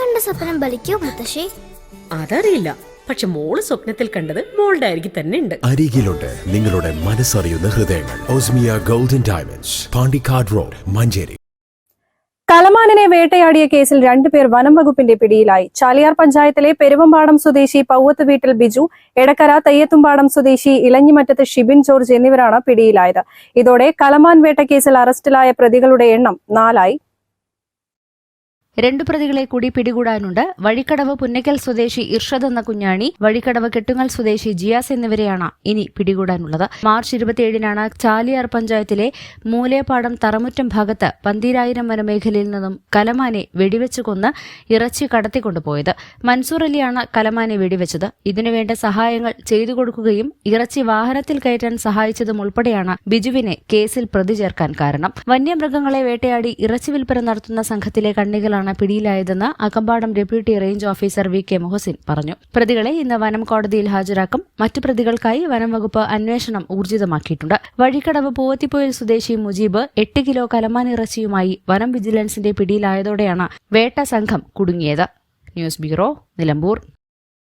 കണ്ട സ്വപ്നം ബലിക്കോ മുത്തശ്ശി? അതറിയില്ല. പക്ഷെ മോൾ സ്വപ്നത്തിൽ കണ്ടത് മോളുടെ അരികിൽ തന്നെ ഉണ്ട്. അരികിലുണ്ട് നിങ്ങളുടെ മനസ്സറിയുന്ന ഹൃദയങ്ങൾ. ഓസ്മിയ golden diamonds Pandikkad road Manjeri. കലമാനിനെ വേട്ടയാടിയ കേസിൽ രണ്ടുപേർ വനം വകുപ്പിന്റെ പിടിയിലായി. ചാലിയാർ പഞ്ചായത്തിലെ പെരുവമ്പാടം സ്വദേശി പൗവത്ത് വീട്ടിൽ ബിജു എടക്കര തയ്യത്തുമ്പാടം സ്വദേശി ഇലഞ്ഞിമറ്റത്ത് ഷിബിൻ ജോർജ് എന്നിവരാണ് പിടിയിലായത്. ഇതോടെ കലമാൻ വേട്ട കേസിൽ അറസ്റ്റിലായ പ്രതികളുടെ എണ്ണം നാലായി. രണ്ടു പ്രതികളെ കൂടി പിടികൂടാനുണ്ട്. വഴിക്കടവ് പുന്നക്കൽ സ്വദേശി ഇർഷദ് എന്ന കുഞ്ഞാണി വഴിക്കടവ് കെട്ടുങ്ങൽ സ്വദേശി ജിയാസ് എന്നിവരെയാണ് ഇനി പിടികൂടാനുള്ളത്. മാർച്ച് ഇരുപത്തിയേഴിനാണ് ചാലിയാർ പഞ്ചായത്തിലെ മൂലേപ്പാടം തറമുറ്റം ഭാഗത്ത് പന്തീരായിരം വനമേഖലയിൽ നിന്നും കലമാനെ വെടിവെച്ച് കൊന്ന് ഇറച്ചി കടത്തിക്കൊണ്ടുപോയത്. മൻസൂർ അലിയാണ് കലമാനെ വെടിവെച്ചത്. ഇതിനുവേണ്ട സഹായങ്ങൾ ചെയ്തു കൊടുക്കുകയും ഇറച്ചി വാഹനത്തിൽ കയറ്റാൻ സഹായിച്ചതും ഉൾപ്പെടെയാണ് ബിജുവിനെ കേസിൽ പ്രതി ചേർക്കാൻ കാരണം. വന്യമൃഗങ്ങളെ വേട്ടയാടി ഇറച്ചി വിൽപ്പന നടത്തുന്ന സംഘത്തിലെ കണ്ണികളാണ് പിടിയിലായതെന്ന് Akampadam deputy range officer V K Muhasin പറഞ്ഞു. പ്രതികളെ ഇന്ന് വനം കോടതിയിൽ ഹാജരാക്കും. മറ്റു പ്രതികൾക്കായി വനം വകുപ്പ് അന്വേഷണം ഊർജിതമാക്കിയിട്ടുണ്ട്. വഴിക്കടവ് പൂവത്തിപ്പോയിൽ സ്വദേശി മുജീബ് എട്ട് കിലോ കലമാനിറച്ചിയുമായി വനം വിജിലൻസിന്റെ പിടിയിലായതോടെയാണ് വേട്ട സംഘം കുടുങ്ങിയത്. News bureau Nilambur.